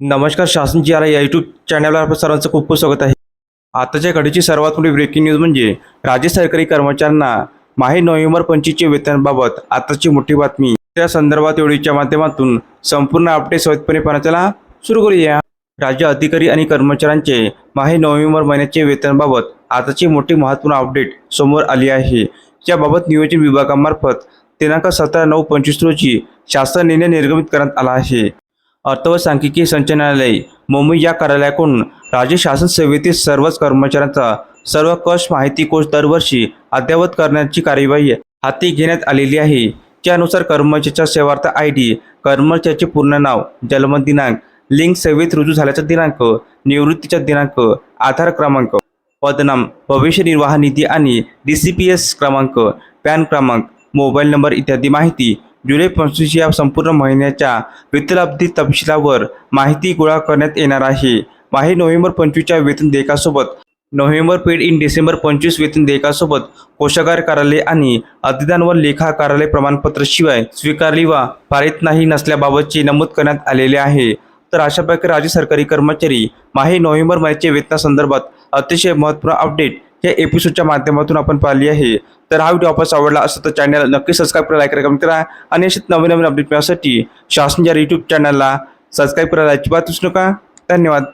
नमस्कार शासन जी आला या यूट्यूब चॅनलवर आपलं सर्वांचं खूप खूप स्वागत आहे. आताच्या घडीची सर्वात मोठी ब्रेकिंग न्यूज म्हणजे राज्य सरकारी कर्मचाऱ्यांना माही नोव्हेंबर पंचवीसचे वेतनाबाबत आताची मोठी बातमी. त्या संदर्भात व्हिडिओच्या माध्यमातून संपूर्ण अपडेट सहजपणे पाहण्याला सुरू करूया. राज्य अधिकारी आणि कर्मचाऱ्यांचे माही नोव्हेंबर महिन्याचे वेतनाबाबत आताची मोठी महत्त्वपूर्ण अपडेट समोर आली आहे. याबाबत नियोजन विभागामार्फत दिनांक सतरा नऊ पंचवीस रोजी शासन निर्णय निर्गमित करण्यात आला आहे. अर्थ व सांख्यिकी संचालनालय मुंबई या कार्यालयाकडून राज्य शासन सेवेतील सर्वच कर्मचाऱ्यांचा सर्व कश माहिती कोश दरवर्षी अद्ययावत करण्याची कार्यवाही हाती घेण्यात आलेली आहे. त्यानुसार कर्मचाऱ्याचा सेवार्थ आय डी कर्मचाऱ्याचे पूर्ण नाव जन्म दिनांक लिंक सेवेत रुजू झाल्याचा दिनांक निवृत्तीचा दिनांक आधार क्रमांक पदनाम भविष्य निर्वाह निधी आणि डी सी पी एस क्रमांक पॅन क्रमांक मोबाईल नंबर इत्यादी माहिती जुलै पंचवीस या संपूर्ण महिन्याच्या वित्तलाब्धी तपशिलावर माहिती गोळा करण्यात येणार आहे. माही नोव्हेंबर पंचवीसच्या वेतन देयकासोबत नोव्हेंबर पेड इन डिसेंबर पंचवीस वेतन देयकासोबत कोषागार कार्यालय आणि अतिदानवर लेखा कार्यालय प्रमाणपत्र शिवाय स्वीकारली वा पारित नाही नसल्याबाबतचे नमूद करण्यात आलेले आहे. तर अशा प्रकारे राज्य सरकारी कर्मचारी माही नोव्हेंबर महिन्याच्या वेतनासंदर्भात अतिशय महत्त्वपूर्ण अपडेट या एपिसोडच्या माध्यमातून आपण पाहिली आहे. तर हा व्हिडिओ आपल्याला आवडला असं तर चॅनल नक्की सबस्क्राईब करा लाईक करा कमेंट करा. आणि असेच नवीन नवीन अपडेट मिळण्यासाठी शासनच्या यूट्यूब चॅनलला सबस्क्राईब करायला अजिबात विसरू नका. धन्यवाद.